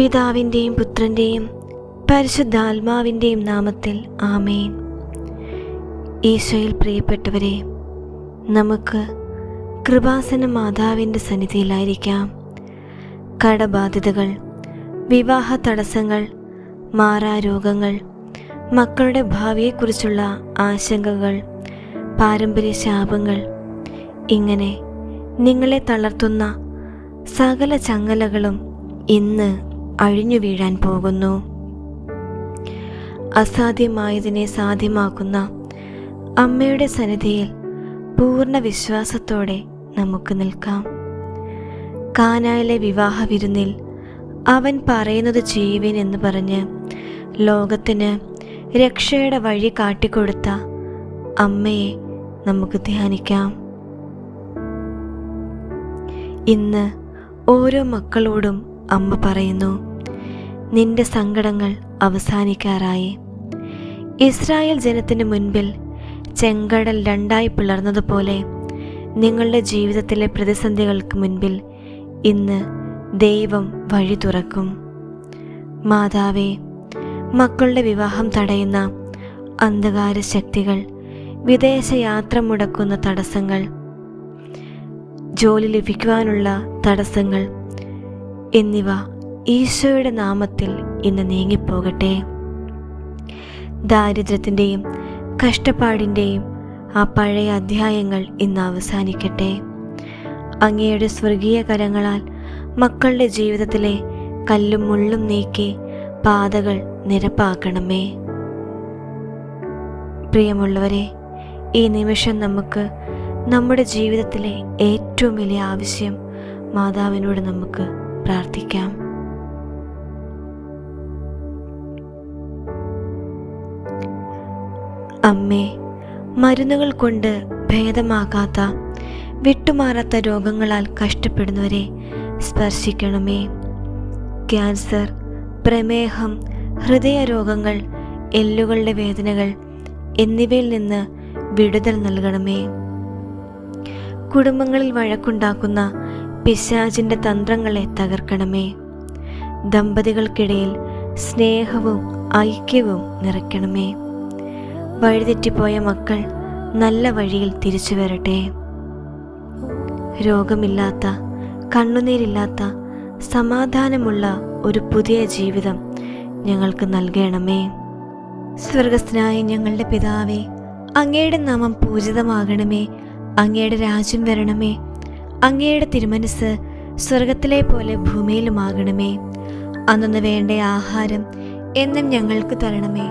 പിതാവിന്റെയും പുത്രന്റെയും പരിശുദ്ധാത്മാവിന്റെയും നാമത്തിൽ ആമേൻ. ഈശോയിൽ പ്രിയപ്പെട്ടവരെ നമുക്ക് കൃപാസന മാതാവിന്റെ സന്നിധിയിലായിരിക്കാം. കടബാധിതകൾ വിവാഹ തടസ്സങ്ങൾ മാറാരോഗങ്ങൾ മക്കളുടെ ഭാവിയെക്കുറിച്ചുള്ള ആശങ്കകൾ പാരമ്പര്യ ശാപങ്ങൾ ഇങ്ങനെ നിങ്ങളെ തളർത്തുന്ന സകല ചങ്ങലകളും ഇന്ന് അഴിഞ്ഞു വീഴാൻ പോകുന്നു. അസാധ്യമായതിനെ സാധ്യമാക്കുന്ന അമ്മയുടെ സന്നിധിയിൽ പൂർണ വിശ്വാസത്തോടെ നമുക്ക് നിൽക്കാം. കാനായിലെ വിവാഹ വിരുന്നിൽ അവൻ പറയുന്നത് ചെയ്യുവിൻ എന്ന് പറഞ്ഞ് ലോകത്തിന് രക്ഷയുടെ വഴി കാട്ടിക്കൊടുത്ത അമ്മയെ നമുക്ക് ധ്യാനിക്കാം. ഇന്ന് ഓരോ മക്കളോടും അമ്മ പറയുന്നു നിന്റെ സങ്കടങ്ങൾ അവസാനിക്കാറായി. ഇസ്രായേൽ ജനത്തിന് മുൻപിൽ ചെങ്കടൽ രണ്ടായി പിളർന്നതുപോലെ നിങ്ങളുടെ ജീവിതത്തിലെ പ്രതിസന്ധികൾക്ക് മുൻപിൽ ഇന്ന് ദൈവം വഴി തുറക്കും. മാതാവേ മക്കളുടെ വിവാഹം തടയുന്ന അന്ധകാര ശക്തികൾ വിദേശയാത്ര മുടക്കുന്ന തടസ്സങ്ങൾ ജോലി ലഭിക്കുവാനുള്ള തടസ്സങ്ങൾ എന്നിവ ഈശോയുടെ നാമത്തിൽ ഇന്ന് നീങ്ങിപ്പോകട്ടെ. ദാരിദ്ര്യത്തിന്റെയും കഷ്ടപ്പാടിന്റെയും ആ പഴയ അധ്യായങ്ങൾ ഇന്ന് അവസാനിക്കട്ടെ. അങ്ങയുടെ സ്വർഗീയ കരങ്ങളാൽ മക്കളുടെ ജീവിതത്തിലെ കല്ലും മുള്ളും നീക്കി പാതകൾ നിരപ്പാക്കണമേ. പ്രിയമുള്ളവരെ ഈ നിമിഷം നമുക്ക് നമ്മുടെ ജീവിതത്തിലെ ഏറ്റവും വലിയ ആവശ്യം മാതാവിനോട് നമുക്ക് പ്രാർത്ഥിക്കാം. അമ്മേ മരുന്നുകൾ കൊണ്ട് ഭേദമാകാത്ത വിട്ടുമാറാത്ത രോഗങ്ങളാൽ കഷ്ടപ്പെടുന്നവരെ സ്പർശിക്കണമേ. ക്യാൻസർ പ്രമേഹം ഹൃദയരോഗങ്ങൾ എല്ലുകളുടെ വേദനകൾ എന്നിവയിൽ നിന്ന് വിടുതൽ നൽകണമേ. കുടുംബങ്ങളിൽ വഴക്കുണ്ടാക്കുന്ന പിശാചിന്റെ തന്ത്രങ്ങളെ തകർക്കണമേ. ദമ്പതികൾക്കിടയിൽ സ്നേഹവും ഐക്യവും നിറയ്ക്കണമേ. വഴിതെറ്റിപ്പോയ മക്കൾ നല്ല വഴിയിൽ തിരിച്ചു വരട്ടെ. രോഗമില്ലാത്ത കണ്ണുനീരില്ലാത്ത സമാധാനമുള്ള ഒരു പുതിയ ജീവിതം ഞങ്ങൾക്ക് നൽകണമേ. സ്വർഗസ്ഥനായ ഞങ്ങളുടെ പിതാവേ അങ്ങയുടെ നാമം പൂജിതമാകണമേ. അങ്ങയുടെ രാജ്യം വരണമേ. അങ്ങയുടെ തിരുമനസ് സ്വർഗത്തിലെ പോലെ ഭൂമിയിലുമാകണമേ. അന്നു വേണ്ട ആഹാരം എന്നും ഞങ്ങൾക്ക് തരണമേ.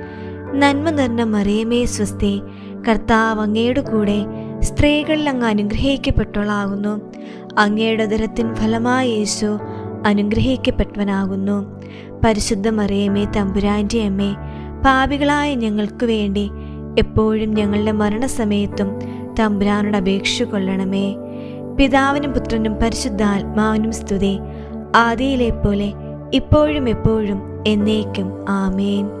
നന്മ നിറഞ്ഞ മറിയമേ സ്വസ്തി. കർത്താവ് അങ്ങയുടെ കൂടെ സ്ത്രീകളിൽ അങ്ങ് അനുഗ്രഹിക്കപ്പെട്ടവളാകുന്നു. അങ്ങയുടെ ദരത്തിൻ ഫലമായ യേശു അനുഗ്രഹിക്കപ്പെട്ടവനാകുന്നു. പരിശുദ്ധ മറിയമേ തമ്പുരാന്റെ അമ്മേ പാപികളായ ഞങ്ങൾക്ക് വേണ്ടി എപ്പോഴും ഞങ്ങളുടെ മരണസമയത്തും തമ്പുരാനോട് അപേക്ഷ കൊള്ളണമേ. പിതാവിനും പുത്രനും പരിശുദ്ധാത്മാവിനും സ്തുതി. ആദിയിലെ പോലെ ഇപ്പോഴും എപ്പോഴും എന്നേക്കും. ആമേൻ.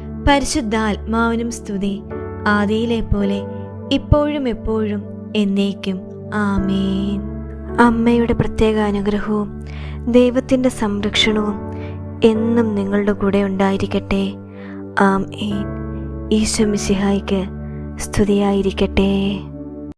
പരിശുദ്ധാത്മാവിനും സ്തുതി. ആദിയിലെ പോലെ ഇപ്പോഴും എപ്പോഴും എന്നേക്കും. ആമേൻ. അമ്മയുടെ പ്രത്യേക അനുഗ്രഹവും ദൈവത്തിന്റെ സംരക്ഷണവും എന്നും നിങ്ങളുടെ കൂടെ ഉണ്ടായിരിക്കട്ടെ. ആം ഏൻ ഈശോ സ്തുതിയായിരിക്കട്ടെ.